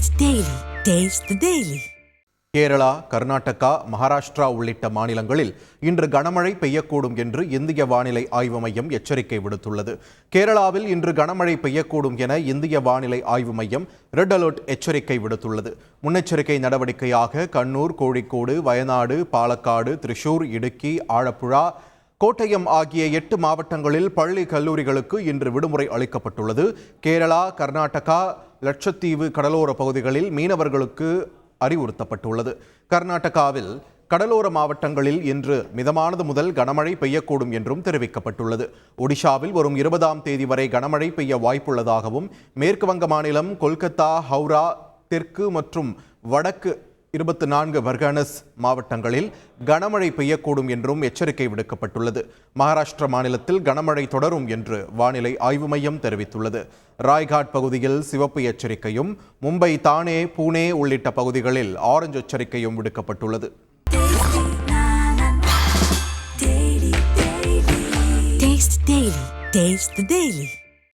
Daily taste daily Kerala Karnataka Maharashtra உள்ளிட்ட மாநிலங்களில் இன்று கனமழை பெய்யக்கூடும் என்று இந்திய வானிலை ஆய்வு மையம் எச்சரிக்கை விடுத்துள்ளது. கேரளாவில் இன்று கனமழை பெய்யக்கூடும் என இந்திய வானிலை ஆய்வு மையம் ரெட் அலர்ட் எச்சரிக்கை விடுத்துள்ளது. முன்னெச்சரிக்கை நடவடிக்கையாக கண்ணூர் கோழிக்கோடு வயநாடு பாலக்காடு திரிசூர் இடுக்கி ஆழப்புழா கோட்டயம் ஆகிய எட்டு மாவட்டங்களில் பள்ளி கல்லூரிகளுக்கு இன்று விடுமுறை அளிக்கப்பட்டுள்ளது. கேரளா கர்நாடகா லட்சத்தீவு கடலோர பகுதிகளில் மீனவர்களுக்கு அறிவுறுத்தப்பட்டுள்ளது. கர்நாடகாவில் கடலோர மாவட்டங்களில் இன்று மிதமானது முதல் கனமழை பெய்யக்கூடும் என்றும் தெரிவிக்கப்பட்டுள்ளது. ஒடிஷாவில் வரும் இருபதாம் தேதி வரை கனமழை பெய்ய வாய்ப்புள்ளதாகவும் மேற்கு வங்க மாநிலம் கொல்கத்தா ஹவுரா தெற்கு மற்றும் வடக்கு இருபத்தி நான்கு வர்கானஸ் மாவட்டங்களில் கனமழை பெய்யக்கூடும் என்றும் எச்சரிக்கை விடுக்கப்பட்டுள்ளது மகாராஷ்டிர மாநிலத்தில் கனமழை தொடரும் என்று வானிலை ஆய்வு மையம் தெரிவித்துள்ளது ராய்காட் பகுதியில் சிவப்பு எச்சரிக்கையும் மும்பை தானே பூனே உள்ளிட்ட பகுதிகளில் ஆரஞ்சு எச்சரிக்கையும் விடுக்கப்பட்டுள்ளது Taste the Daily. Taste the Daily.